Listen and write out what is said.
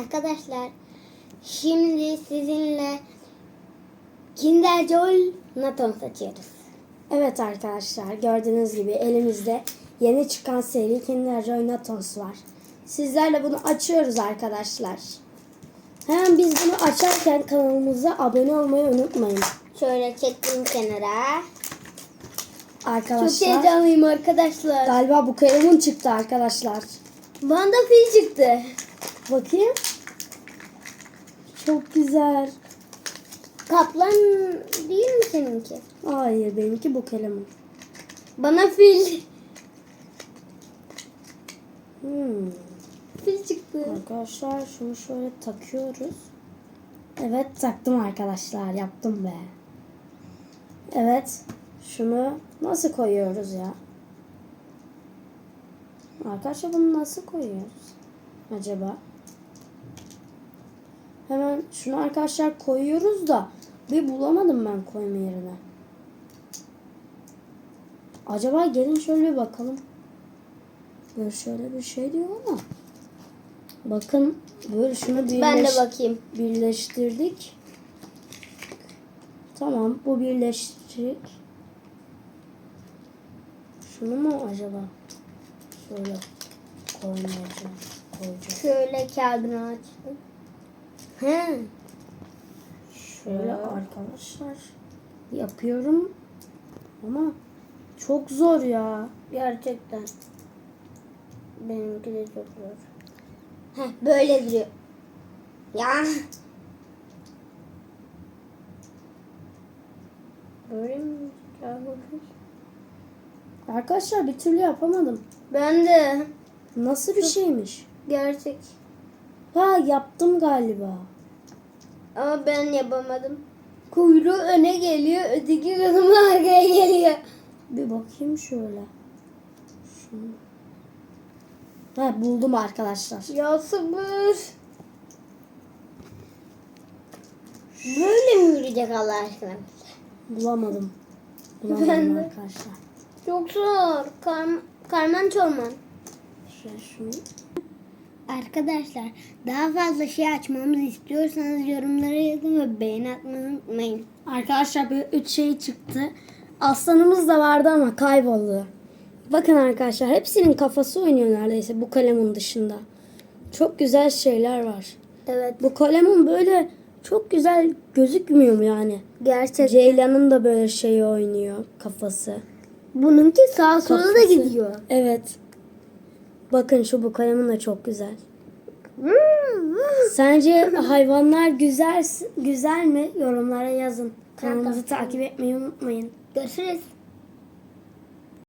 Arkadaşlar şimdi sizinle Kinder Joy Naton açıyoruz. Evet arkadaşlar gördüğünüz gibi elimizde yeni çıkan seri Kinder Joy Natons var. Sizlerle bunu açıyoruz arkadaşlar. Hemen biz bunu açarken kanalımıza abone olmayı unutmayın. Şöyle çektim kenara. Çok Arkadaşlar heyecanlıyım arkadaşlar. galiba bu kalemin çıktı arkadaşlar. Bana fil çıktı. Bakayım. Çok güzel. Kaplan değil mi seninki? Hayır benimki bu kalemin. Bana fil. Hmm. Fil çıktı. Arkadaşlar şunu şöyle takıyoruz. Evet taktım arkadaşlar. Yaptım be. Evet. Şunu nasıl koyuyoruz ya? Arkadaşlar bunu nasıl koyuyoruz? Acaba? Hemen şunu arkadaşlar koyuyoruz da bir bulamadım ben koyma yerine. Acaba gelin şöyle bir bakalım. Böyle şöyle bir şey diyor ama. Bakın böyle şunu birleş, Ben de bakayım. birleştirdik. Tamam bu birleşecek. Şunu mu acaba? Şöyle koymayacağım. Koyacağım. Şöyle kağıdını açtım. He. Şöyle arkadaşlar yapıyorum ama çok zor ya. Gerçekten. Benimki de çok zor. Heh, böyle duruyor. Ya. Böyle mi? Arkadaşlar bir türlü yapamadım. Ben de. Nasıl bir şeymiş? Gerçek. Ha yaptım galiba. Ama ben yapamadım. Kuyruğu öne geliyor, öteki kısmı arkaya geliyor. Bir bakayım şöyle. Şunu. Ha buldum arkadaşlar. Ya sabır. Böyle mi yürüyecek Allah aşkına? Bulamadım. Ben Bulamadım de. arkadaşlar. Çok zor. Kar karman çorman. Şöyle şunu. Arkadaşlar daha fazla şey açmamızı istiyorsanız yorumlara yazın ve beğeni atmayı unutmayın. Arkadaşlar böyle üç şey çıktı. Aslanımız da vardı ama kayboldu. Bakın arkadaşlar hepsinin kafası oynuyor neredeyse bu kalemin dışında. Çok güzel şeyler var. Evet. Bu kalemin böyle çok güzel gözükmüyor mu yani? Gerçek. Ceylan'ın da böyle şeyi oynuyor kafası. Bununki sağa sola da gidiyor. Evet. Bakın şu bu kalemin de çok güzel. Sence hayvanlar güzel güzel mi? Yorumlara yazın. Kanalımızı takip etmeyi unutmayın. Görüşürüz.